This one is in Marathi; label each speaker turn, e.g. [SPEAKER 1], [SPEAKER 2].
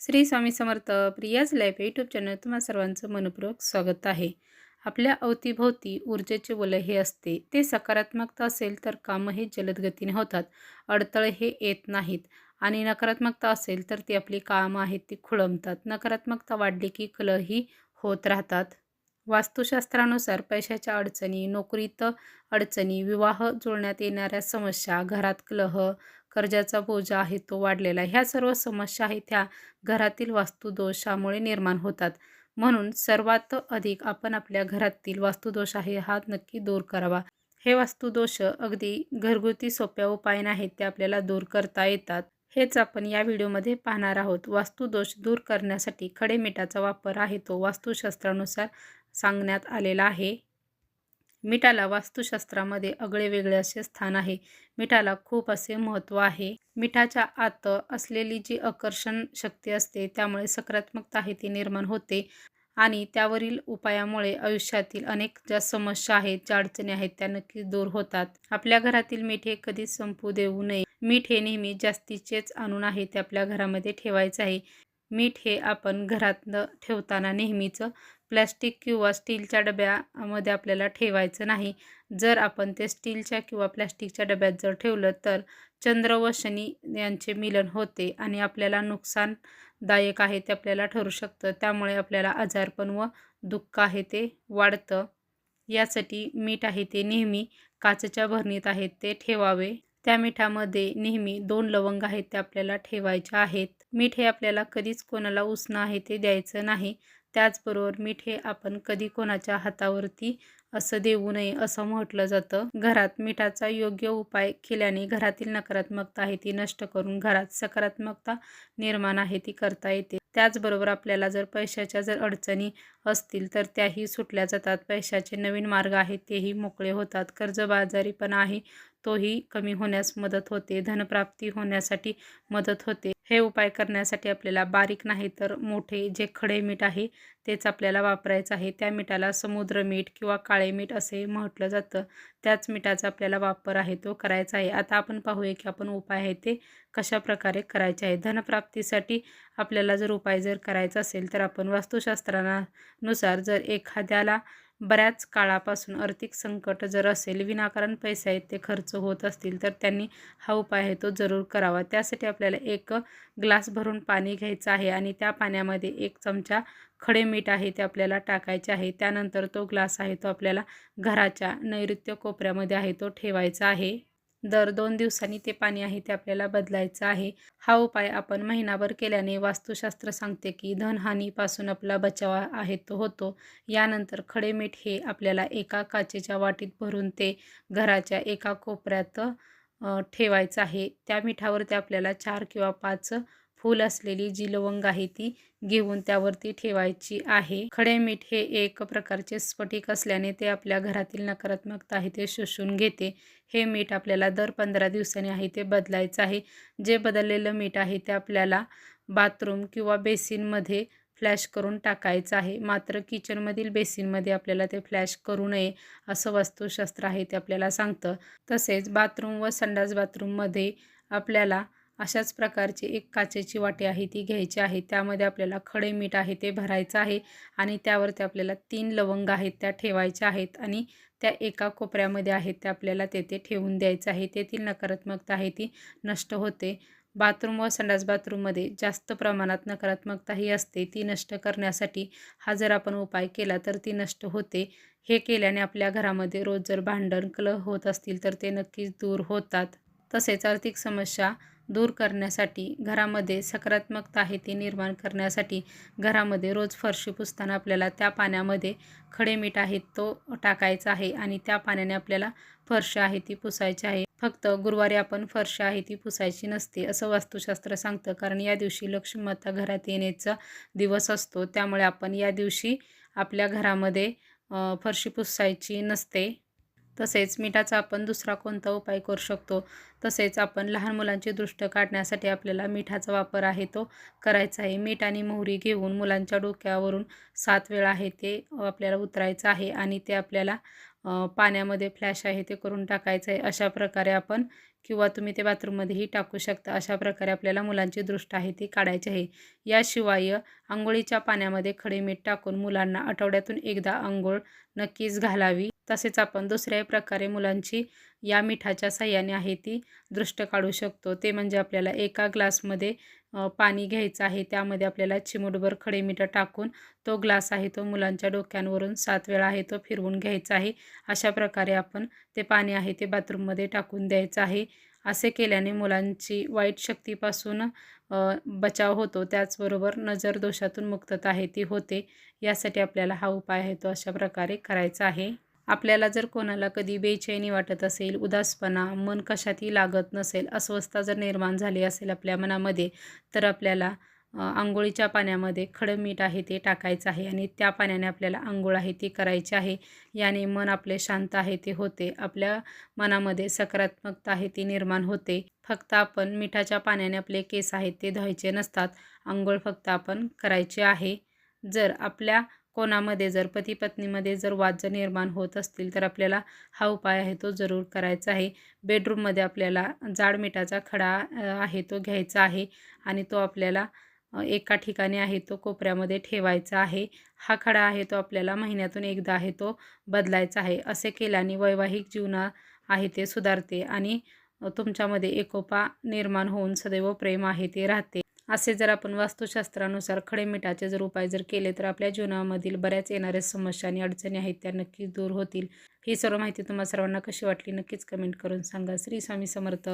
[SPEAKER 1] Shri Swami Samarth Priya's life YouTube channel तुम्हा सर्वांचं मनपूर्वक स्वागत आहे. आपल्या अवतीभोवती ऊर्जेचे वलय हे असते ते सकारात्मकता असेल तर कामं हे जलदगतीने होतात अडथळे हे येत नाहीत आणि नकारात्मकता असेल तर ती आपली कामं आहेत ती खुळंबतात नकारात्मकता वाढली की कलही होत राहतात. वास्तुशास्त्रानुसार पैशाच्या अडचणी नोकरीत अडचणी विवाह जुळण्यात येणाऱ्या समस्या घरात कलह कर्जाचा बोजा आहे तो वाढलेला. ह्या सर्व समस्या आहेत त्या घरातील वास्तुदोषामुळे निर्माण होतात. म्हणून सर्वात अधिक आपण आपल्या घरातील वास्तुदोष आहे हा नक्की दूर करावा. हे वास्तुदोष अगदी घरगुती सोप्या उपाय नाहीत ते आपल्याला दूर करता येतात. हेच आपण या व्हिडिओमध्ये पाहणार आहोत. वास्तुदोष दूर करण्यासाठी खडे मिठाचा वापर आहे तो. वास्तुशास्त्रानुसार सांगण्यात आलेला आहे. मिठाला वास्तुशास्त्रामध्ये आगळे वेगळे असे स्थान आहे. मिठाला खूप असे महत्त्व आहे. मिठाच्या आत असलेली जी आकर्षण शक्ती असते त्यामुळे सकारात्मकता आहे ती निर्माण होते. आणि त्यावरील उपायामुळे आयुष्यातील अनेक ज्या समस्या आहेत ज्या अडचणी आहेत त्या नक्कीच दूर होतात. आपल्या घरातील मीठ हे कधीच संपू देऊ नये. मीठ हे नेहमी जास्तीचेच आणून आहे ते आपल्या घरामध्ये ठेवायचं आहे. मीठ हे आपण घरात ठेवताना नेहमीच प्लॅस्टिक किंवा स्टीलच्या डब्यामध्ये आपल्याला ठेवायचं नाही. जर आपण ते स्टीलच्या किंवा प्लॅस्टिकच्या डब्यात जर ठेवलं तर चंद्र व शनी यांचे मिलन होते आणि आपल्याला नुकसानदायक आहे ते आपल्याला ठरू शकतं. त्यामुळे आपल्याला आजारपण व दुःख आहे ते वाढतं. यासाठी मीठ आहे ते नेहमी काचेच्या भरणीत आहेत ते ठेवावे. त्या मिठामध्ये नेहमी दोन लवंग आहेत ते आपल्याला ठेवायच्या आहेत. मीठ हे आपल्याला कधीच कोणाला उष्ण आहे ते द्यायचं नाही. त्याचबरोबर मीठ हे आपण कधी कोणाच्या हातावरती असं देऊ नये असं म्हटलं जातं. घरात मिठाचा योग्य उपाय केल्याने घरातील नकारात्मकता आहे ती नष्ट करून घरात सकारात्मकता निर्माण आहे ती करता येते. त्याचबरोबर आपल्याला जर पैशाच्या जर अडचणी असतील तर त्याही सुटल्या जातात. पैशाचे नवीन मार्ग आहेत तेही मोकळे होतात. कर्जबाजारी पण आहे तोही कमी होण्यास मदत होते. धनप्राप्ती होण्यासाठी मदत होते. हे उपाय करण्यासाठी आपल्याला बारीक नाही तर मोठे जे खडे मीठ आहे तेच आपल्याला वापरायचं आहे. त्या मिठाला समुद्र मीठ किंवा काळे मीठ असे म्हटलं जातं. त्याच मिठाचा आपल्याला वापर आहे तो करायचा आहे. आता आपण पाहूया की आपण उपाय आहे ते कशा प्रकारे करायचे आहे. धनप्राप्तीसाठी आपल्याला जर उपाय जर करायचा असेल तर आपण वास्तुशास्त्रानुसार जर एखाद्याला बऱ्याच काळापासून आर्थिक संकट जर असेल विनाकारण पैसे आहेत ते खर्च होत असतील तर त्यांनी हा उपाय आहे तो जरूर करावा. त्यासाठी आपल्याला एक ग्लास भरून पाणी घ्यायचं आहे आणि त्या पाण्यामध्ये एक चमचा खडे मीठ आहे ते आपल्याला टाकायचे आहे. त्यानंतर तो ग्लास आहे तो आपल्याला घराच्या नैऋत्य कोपऱ्यामध्ये आहे तो ठेवायचा आहे. दर दोन दिवसांनी ते पाणी आहे ते आपल्याला बदलायचं आहे. हा उपाय आपण महिनाभर केल्याने वास्तुशास्त्र सांगते की धनहानीपासून आपला बचाव आहे तो होतो. यानंतर खडे मीठ हे आपल्याला एका काचेच्या वाटीत भरून ते घराच्या एका कोपऱ्यात ठेवायचं आहे. त्या मिठावरती आपल्याला चार किंवा पाच फूल असलेली जी लवंग आहे ती घेऊन त्यावरती ठेवायची आहे. खडे मीठ हे एक प्रकारचे स्फटिक असल्याने ते आपल्या घरातील नकारात्मकता आहे ते शोषून घेते. हे मीठ आपल्याला दर पंधरा दिवसांनी आहे ते बदलायचं आहे. जे बदललेलं मीठ आहे ते आपल्याला बाथरूम किंवा बेसिनमध्ये फ्लॅश करून टाकायचं आहे. मात्र किचनमधील बेसिनमध्ये आपल्याला ते फ्लॅश करू नये असं वास्तुशास्त्र आहे ते आपल्याला सांगतं. तसेच बाथरूम व संडास बाथरूममध्ये आपल्याला अशाच प्रकारची एक काचेची वाटी आहे ती घ्यायची आहे. त्यामध्ये आपल्याला खडे मीठ आहे ते भरायचं आहे आणि त्यावरती आपल्याला तीन लवंग आहेत त्या ठेवायच्या आहेत आणि त्या एका कोपऱ्यामध्ये आहेत त्या आपल्याला तेथे ठेवून द्यायचं आहे. तेथील नकारात्मकता आहे ती नष्ट होते. बाथरूम व संडास बाथरूममध्ये जास्त प्रमाणात नकारात्मकता ही असते. ती नष्ट करण्यासाठी हा जर आपण उपाय केला तर ती नष्ट होते. हे केल्याने आपल्या घरामध्ये रोज जर भांडण कलह होत असतील तर ते नक्कीच दूर होतात. तसेच आर्थिक समस्या दूर करण्यासाठी घरामध्ये सकारात्मकता आहे ती निर्माण करण्यासाठी घरामध्ये रोज फरशी पुसताना आपल्याला त्या पाण्यामध्ये खडे मीठ आहेत तो टाकायचा आहे आणि त्या पाण्याने आपल्याला फरश आहे ती पुसायची आहे. फक्त गुरुवारी आपण फरश आहे ती पुसायची नसते असं वास्तुशास्त्र सांगतं. कारण या दिवशी लक्ष्मीमाता घरात येण्याचा दिवस असतो. त्यामुळे आपण या दिवशी आपल्या घरामध्ये फरशी पुसायची नसते. तसेच मिठाचा आपण दुसरा कोणता उपाय करू शकतो? तसेच आपण लहान मुलांची दृष्ट काढण्यासाठी आपल्याला मिठाचा वापर आहे तो करायचा आहे. मीठ आणि मोहरी घेऊन मुलांच्या डोक्यावरून सात वेळा आहे ते आपल्याला उतरायचं आहे आणि ते आपल्याला पाण्यामध्ये फ्लॅश आहे ते करून टाकायचं आहे. अशा प्रकारे आपण किंवा तुम्ही ते बाथरूममध्येही टाकू शकता. अशा प्रकारे आपल्याला मुलांची दृष्ट आहे ती काढायची आहे. याशिवाय आंघोळीच्या पाण्यामध्ये खडे मीठ टाकून मुलांना आठवड्यातून एकदा आंघोळ नक्कीच घालावी. तसेच आपण दुसऱ्याही प्रकारे मुलांची या मिठाच्या साह्याने आहे ती दृष्ट काढू शकतो. ते म्हणजे आपल्याला एका ग्लासमध्ये पाणी घ्यायचं आहे. त्यामध्ये आपल्याला चिमूटभर खडे मिठं टाकून तो ग्लास आहे तो मुलांच्या डोक्यांवरून सात वेळा आहे तो फिरवून घ्यायचा आहे. अशा प्रकारे आपण ते पाणी आहे ते बाथरूममध्ये टाकून द्यायचं आहे. असे केल्याने मुलांची वाईट शक्तीपासून बचाव होतो. त्याचबरोबर नजर दोषातून मुक्तता आहे ती होते. यासाठी आपल्याला हा उपाय आहे तो अशा प्रकारे करायचा आहे. आपल्याला जर कोणाला कधी बेचैनी वाटत असेल उदासपणा मन कशातही लागत नसेल अस्वस्थता जर निर्माण झाली असेल आपल्या मनामध्ये तर आपल्याला आंघोळीच्या पाण्यामध्ये खडं मीठ आहे ते टाकायचं आहे आणि त्या पाण्याने आपल्याला आंघोळ आहे ती करायची आहे. याने मन आपले शांत आहे ते होते. आपल्या मनामध्ये सकारात्मकता आहे ती निर्माण होते. फक्त आपण मिठाच्या पाण्याने आपले केस आहेत ते धुवायचे नसतात. आंघोळ फक्त आपण करायचे आहे. जर आपल्या कोणामध्ये जर पती पत्नीमध्ये जर वाद जर निर्माण होत असतील तर आपल्याला हा उपाय आहे तो जरूर करायचा आहे. बेडरूममध्ये आपल्याला जाड मिठाचा खडा आहे तो घ्यायचा आहे आणि तो आपल्याला एका ठिकाणी आहे तो कोपऱ्यामध्ये ठेवायचा आहे. हा खडा आहे तो आपल्याला महिन्यातून एकदा आहे तो बदलायचा आहे. असे केल्याने वैवाहिक जीवना आहे ते सुधारते आणि तुमच्यामध्ये एकोपा निर्माण होऊन सदैव प्रेम आहे ते राहते. असे जर आपण वास्तुशास्त्रानुसार खडे मिठाचे जर उपाय जर केले तर आपल्या जीवनामधील बऱ्याच येणाऱ्या समस्या आणि अडचणी आहेत त्या नक्कीच दूर होतील. ही सर्व माहिती तुम्हाला सर्वांना कशी वाटली नक्कीच कमेंट करून सांगा. श्री स्वामी समर्थ.